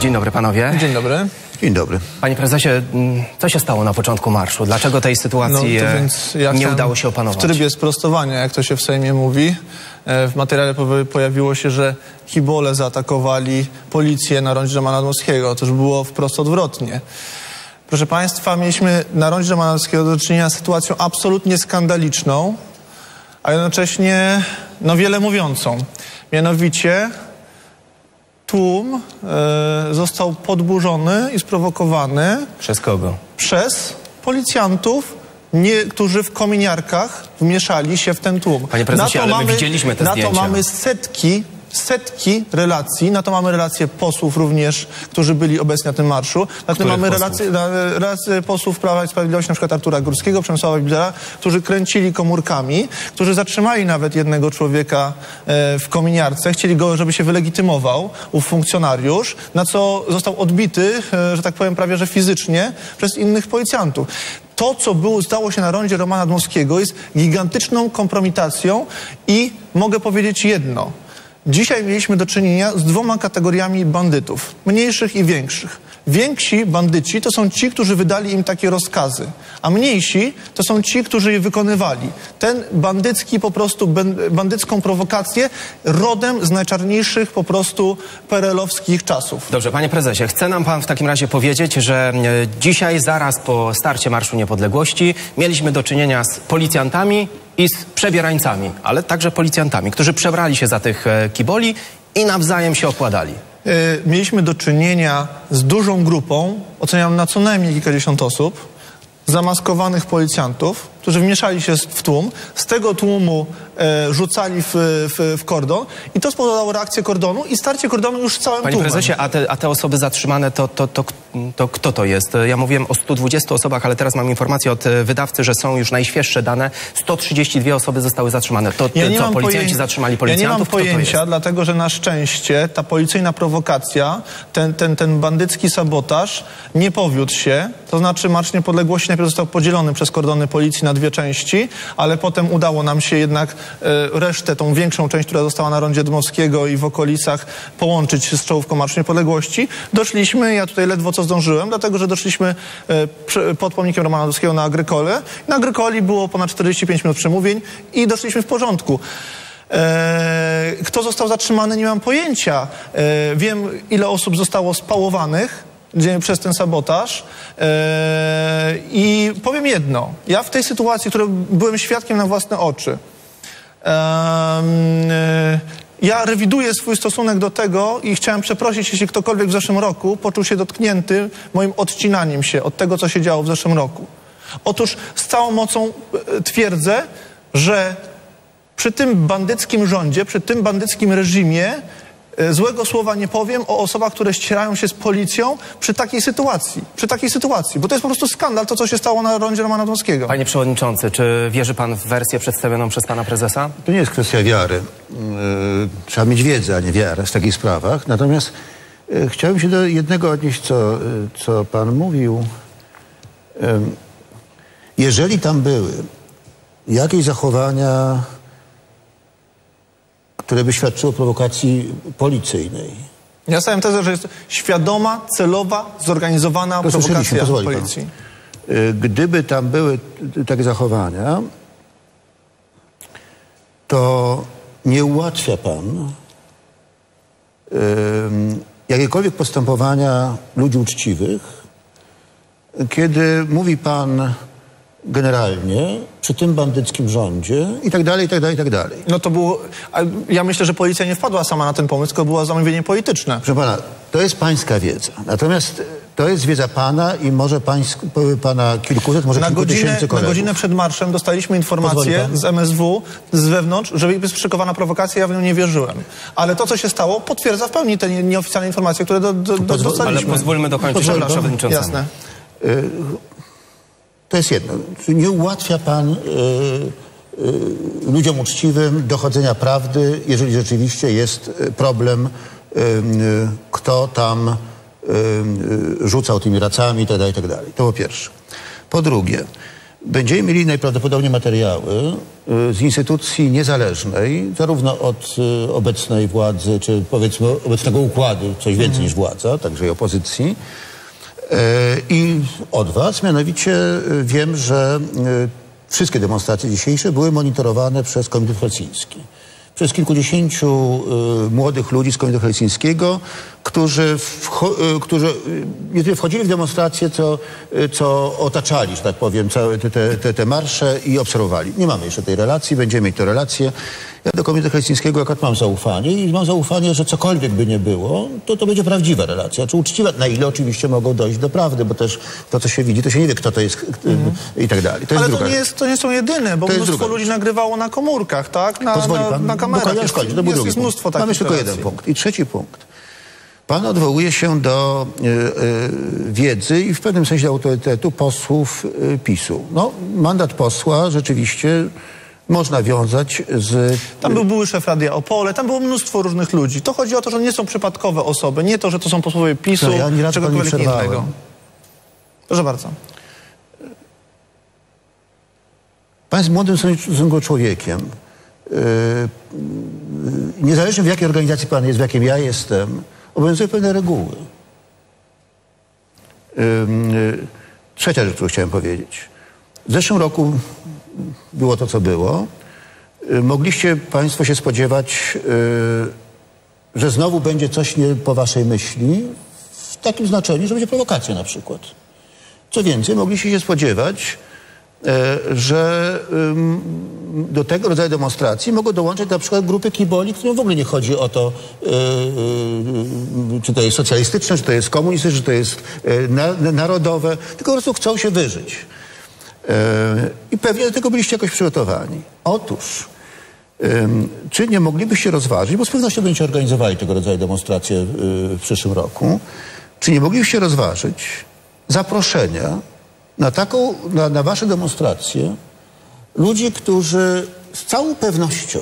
Dzień dobry panowie. Dzień dobry. Dzień dobry. Panie prezesie, mm, co się stało na początku marszu? Dlaczego tej No, sytuacji to e, więc ja nie udało się opanować? W trybie sprostowania, jak to się w Sejmie mówi, e, w materiale pojawiło się, że kibole zaatakowali policję na rondzie Romana Dmowskiego. Otóż było wprost odwrotnie. Proszę Państwa, mieliśmy na rondzie Romana Dmowskiego do czynienia z sytuacją absolutnie skandaliczną, a jednocześnie no, wiele mówiącą. Mianowicie tłum e, został podburzony i sprowokowany Przez kogo? przez policjantów, nie, którzy w kominiarkach wmieszali się w ten tłum. Panie prezesie, ale my widzieliśmy te Na zdjęcia. to mamy setki, setki relacji, na to mamy relacje posłów również, którzy byli obecni na tym marszu. Na to Których mamy relacje, relacje posłów Prawa i Sprawiedliwości, na przykład Artura Górskiego, Przemysława Bidera, którzy kręcili komórkami, którzy zatrzymali nawet jednego człowieka e, w kominiarce, chcieli go, żeby się wylegitymował, ów funkcjonariusz, na co został odbity, e, że tak powiem, prawie że fizycznie przez innych policjantów. To, co było, stało się na rondzie Romana Dmowskiego jest gigantyczną kompromitacją i mogę powiedzieć jedno. Dzisiaj mieliśmy do czynienia z dwoma kategoriami bandytów, mniejszych i większych. Więksi bandyci to są ci, którzy wydali im takie rozkazy, a mniejsi to są ci, którzy je wykonywali. Ten bandycki po prostu, bandycką prowokację rodem z najczarniejszych po prostu perelowskich czasów. Dobrze, panie prezesie, chce nam pan w takim razie powiedzieć, że e, dzisiaj, zaraz po starcie Marszu Niepodległości, mieliśmy do czynienia z policjantami i z przebierańcami, ale także policjantami, którzy przebrali się za tych e, kiboli i nawzajem się okładali. E, mieliśmy do czynienia z dużą grupą, oceniam na co najmniej kilkadziesiąt osób, zamaskowanych policjantów, którzy wmieszali się w tłum, z tego tłumu e, rzucali w, w, w kordon i to spowodowało reakcję kordonu i starcie kordonu już całym Panie tłumem. prezesie, a te, a te osoby zatrzymane, to, to, to, to kto to jest? Ja mówiłem o 120 osobach, ale teraz mam informację od e, wydawcy, że są już najświeższe dane. 132 osoby zostały zatrzymane. To Ja nie co, mam policjanci zatrzymali Ja nie policjantów? mam pojęcia, dlatego że na szczęście ta policyjna prowokacja, ten, ten, ten bandycki sabotaż nie powiódł się. To znaczy Marsz Niepodległości najpierw został podzielony przez kordony policji na dwie części, ale potem udało nam się jednak e, resztę, tą większą część, która została na rondzie Dmowskiego i w okolicach połączyć z czołówką Marszu Niepodległości. Doszliśmy, ja tutaj ledwo co zdążyłem, dlatego że doszliśmy e, pod pomnikiem Romana Dmowskiego na Agrykole. Na Agrykoli było ponad 45 minut przemówień i doszliśmy w porządku. E, kto został zatrzymany, nie mam pojęcia. Wiem, ile osób zostało spałowanych przez ten sabotaż. E, I powiem jedno. Ja w tej sytuacji, której byłem świadkiem na własne oczy, e, ja rewiduję swój stosunek do tego i chciałem przeprosić, jeśli ktokolwiek w zeszłym roku poczuł się dotknięty moim odcinaniem się od tego, co się działo w zeszłym roku. Otóż z całą mocą e, twierdzę, że przy tym bandyckim rządzie, przy tym bandyckim reżimie złego słowa nie powiem o osobach, które ścierają się z policją przy takiej sytuacji. Przy takiej sytuacji. Bo to jest po prostu skandal, to co się stało na rondzie Romana Dmowskiego. Panie przewodniczący, czy wierzy pan w wersję przedstawioną przez pana prezesa? To nie jest kwestia wiary. Yy, Trzeba mieć wiedzę, a nie wiarę w takich sprawach. Natomiast yy, chciałem się do jednego odnieść, co, co pan mówił. Jeżeli tam były jakieś zachowania, które by świadczyły o prowokacji policyjnej, Ja stawiam tezę, że jest świadoma, celowa, zorganizowana To prowokacja pozwoli pan. policji. Y, Gdyby tam były takie zachowania, to nie ułatwia pan jakiekolwiek postępowania ludzi uczciwych, kiedy mówi pan generalnie przy tym bandyckim rządzie i tak dalej, i tak dalej, i tak dalej. No to było... Ja myślę, że policja nie wpadła sama na ten pomysł, tylko było zamówienie polityczne. Proszę pana, to jest pańska wiedza. Natomiast to jest wiedza pana i może pańsk, pana kilkuset, może Na kilku godzinę, tysięcy na kolegów. godzinę przed marszem dostaliśmy informację z MSW, z wewnątrz, że jest szykowana prowokacja, ja w nią nie wierzyłem. Ale to, co się stało, potwierdza w pełni te nie- nieoficjalne informacje, które do, do, do, Pozwól- Ale dostaliśmy. pozwólmy dokończyć Pozwoli panu pan? To jest jedno. Czy nie ułatwia pan y, y, ludziom uczciwym dochodzenia prawdy, jeżeli rzeczywiście jest y, problem, y, kto tam rzucał tymi racami itd., itd. To po pierwsze. Po drugie, Będziemy mieli najprawdopodobniej materiały z instytucji niezależnej, zarówno od obecnej władzy, czy powiedzmy obecnego układu, coś więcej niż władza, także i opozycji, E, I od Was, mianowicie e, wiem, że e, wszystkie demonstracje dzisiejsze były monitorowane przez Komitet Helsiński. Przez kilkudziesięciu młodych ludzi z Komitetu Helsińskiego, którzy, którzy nie tyle wchodzili w demonstracje, co, co otaczali, że tak powiem, całe te, te, te marsze i obserwowali. Nie mamy jeszcze tej relacji, będziemy mieć tę relację. Ja do Komitetu Helsińskiego akurat mam zaufanie i mam zaufanie, że cokolwiek by nie było, to to będzie prawdziwa relacja. Czy uczciwa, na ile oczywiście mogą dojść do prawdy, bo też to, co się widzi, to się nie wie, kto to jest mm. i tak dalej. To Ale to nie, jest, to nie są jedyne, bo mnóstwo ludzi nagrywało na komórkach, tak? Na, Pozwoli pan? na, na kamerach. No, jest, jest, to jest, jest mnóstwo takich Mamy tylko jeden punkt. I trzeci punkt. Pan odwołuje się do y, y, wiedzy i w pewnym sensie autorytetu posłów y, PiSu. No, mandat posła rzeczywiście można wiązać z... Tam był były szef Radia Opole, tam było mnóstwo różnych ludzi. To chodzi o to, że nie są przypadkowe osoby, nie to, że to są posłowie PiSu, no, ja nie czegokolwiek innego. Proszę bardzo. Pan jest młodym stosunkowo człowiekiem. Yy, niezależnie w jakiej organizacji pan jest, w jakiej ja jestem, obowiązują pewne reguły. Yy, trzecia rzecz, którą chciałem powiedzieć. W zeszłym roku było to, co było. Y, mogliście Państwo się spodziewać, y, że znowu będzie coś nie po Waszej myśli, w takim znaczeniu, że będzie prowokacja na przykład. Co więcej, mogliście się spodziewać, y, że do tego rodzaju demonstracji mogą dołączyć na przykład grupy kiboli, którym w ogóle nie chodzi o to, czy to jest socjalistyczne, czy to jest komunistyczne, czy to jest narodowe, tylko po prostu chcą się wyżyć. I pewnie do tego byliście jakoś przygotowani. Otóż, czy nie moglibyście rozważyć, bo z pewnością będziecie organizowali tego rodzaju demonstracje y, w przyszłym roku, czy nie moglibyście rozważyć zaproszenia na taką, na, na wasze demonstracje ludzi, którzy z całą pewnością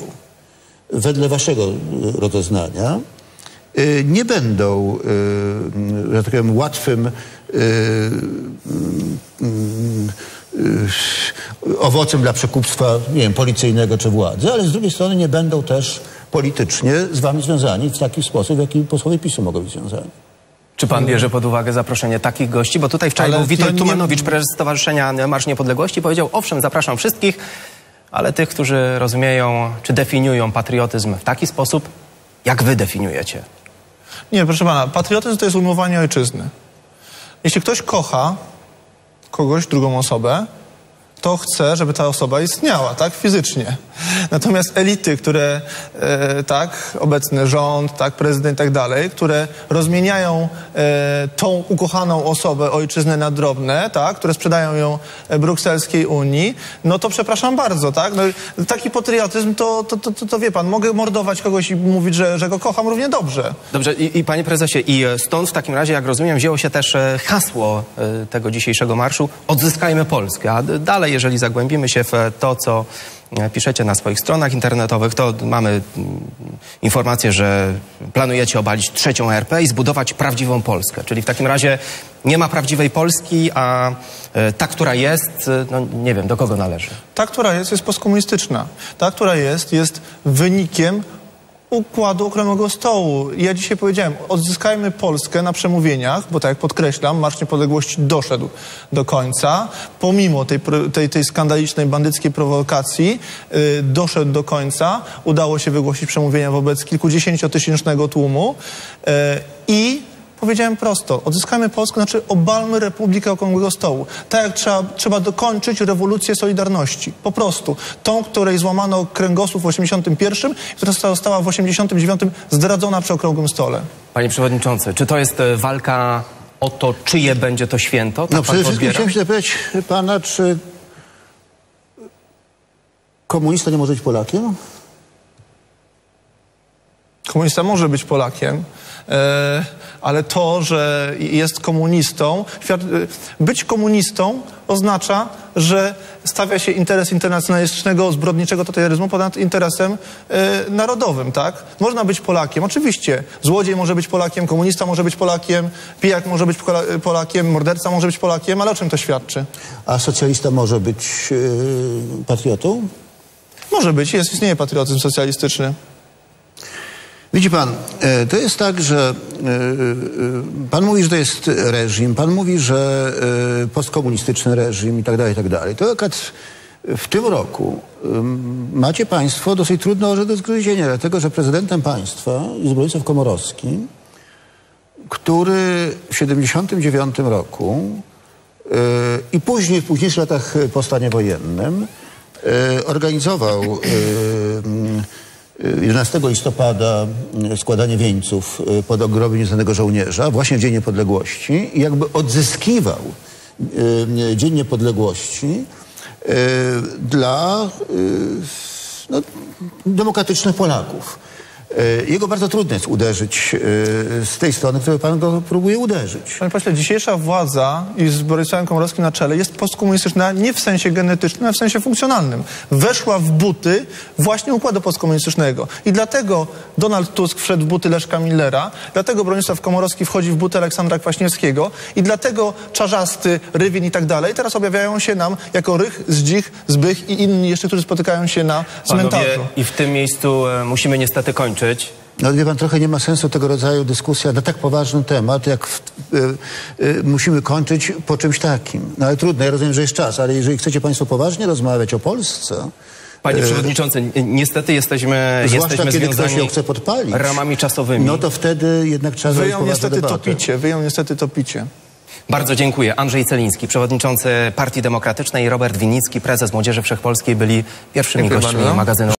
wedle waszego y, rozeznania y, nie będą, że tak powiem, łatwym Y, owocem dla przekupstwa, nie wiem, policyjnego czy władzy, ale z drugiej strony nie będą też politycznie z wami związani w taki sposób, w jaki posłowie PiSu mogą być związani. Czy pan bierze pod uwagę zaproszenie takich gości? Bo tutaj wczoraj ale był Witold Tumanowicz, prezes Stowarzyszenia Marsz Niepodległości, powiedział, owszem, zapraszam wszystkich, ale tych, którzy rozumieją, czy definiują patriotyzm w taki sposób, jak wy definiujecie. Nie, proszę pana, patriotyzm to jest ujmowanie ojczyzny. Jeśli ktoś kocha, kogoś, drugą osobę, to chce, żeby ta osoba istniała, tak, fizycznie. Natomiast elity, które, e, tak, obecny rząd, tak, prezydent i tak dalej, które rozmieniają e, tą ukochaną osobę, ojczyznę na drobne, tak, które sprzedają ją e, brukselskiej Unii, no to przepraszam bardzo, tak, no, taki patriotyzm to, to, to, to, to wie pan, mogę mordować kogoś i mówić, że, że go kocham równie dobrze. Dobrze, i, i panie prezesie, i e, stąd w takim razie, jak rozumiem, wzięło się też e, hasło tego dzisiejszego marszu, odzyskajmy Polskę, a dalej jeżeli zagłębimy się w to, co e, piszecie na swoich stronach internetowych, to mamy mm, informację, że planujecie obalić trzecią RP i zbudować prawdziwą Polskę. Czyli w takim razie nie ma prawdziwej Polski, a e, ta, która jest, e, no nie wiem, do kogo należy. Ta, która jest, jest postkomunistyczna. Ta, która jest, jest wynikiem układu okrągłego stołu. Ja dzisiaj powiedziałem, odzyskajmy Polskę na przemówieniach, bo tak jak podkreślam, Marsz Niepodległości doszedł do końca. Pomimo tej, tej, tej skandalicznej, bandyckiej prowokacji yy, doszedł do końca. Udało się wygłosić przemówienia wobec kilkudziesięciotysięcznego tłumu yy, i Powiedziałem prosto, odzyskajmy Polskę, znaczy obalmy Republikę Okrągłego Stołu. Tak jak trzeba, trzeba dokończyć rewolucję Solidarności. Po prostu. Tą, której złamano kręgosłup w 81, która została w 89 zdradzona przy Okrągłym Stole. Panie Przewodniczący, czy to jest e, walka o to, czyje będzie to święto? Tak no przede wszystkim chciałem się zapytać pana, czy komunista nie może być Polakiem? Komunista może być Polakiem, e, ale to, że jest komunistą, e, być komunistą oznacza, że stawia się interes internacjonalistycznego, zbrodniczego totalitaryzmu ponad interesem e, narodowym, tak? Można być Polakiem, oczywiście. Złodziej może być Polakiem, komunista może być Polakiem, pijak może być Pola- Polakiem, morderca może być Polakiem, ale o czym to świadczy? A socjalista może być e, patriotą? Może być, jest, istnieje patriotyzm socjalistyczny. Widzi pan, e, to jest tak, że e, e, pan mówi, że to jest reżim, pan mówi, że postkomunistyczny reżim i tak dalej, i tak dalej. To akurat w tym roku macie państwo dosyć trudne orze do zgryzienia, dlatego że prezydentem państwa jest Bronisław Komorowski, który w 79 roku i później, w późniejszych latach po stanie wojennym organizował 11 listopada e, składanie wieńców e, pod ogrobem nieznanego żołnierza właśnie w Dzień Niepodległości i jakby odzyskiwał e, Dzień Niepodległości dla no, demokratycznych Polaków. E, Jego bardzo trudno jest uderzyć e, z tej strony, której pan go próbuje uderzyć. Panie pośle, dzisiejsza władza i z Borysławem Komorowskim na czele jest postkomunistyczna nie w sensie genetycznym, ale w sensie funkcjonalnym. Weszła w buty właśnie układu postkomunistycznego. I dlatego Donald Tusk wszedł w buty Leszka Millera, dlatego Bronisław Komorowski wchodzi w buty Aleksandra Kwaśniewskiego i dlatego Czarzasty, Rywin i tak dalej teraz objawiają się nam jako Rych, Zdzich, Zbych i inni jeszcze, którzy spotykają się na Panowie, cmentarzu. I w tym miejscu e, musimy niestety kończyć. No wie pan, trochę nie ma sensu tego rodzaju dyskusja na tak poważny temat, jak w, y, y, musimy kończyć po czymś takim. No ale trudno, ja rozumiem, że jest czas, ale jeżeli chcecie państwo poważnie rozmawiać o Polsce, Panie Przewodniczący, ni- niestety jesteśmy, zwłaszcza jesteśmy kiedy ktoś ją chce podpalić, ramami czasowymi. no to wtedy jednak trzeba Wy zrobić ją niestety debatę. topicie, wy ją niestety topicie. Bardzo dziękuję. Andrzej Celiński, przewodniczący Partii Demokratycznej i Robert Winnicki, prezes Młodzieży Wszechpolskiej byli pierwszymi Dziękuję gośćmi bardzo. magazynu.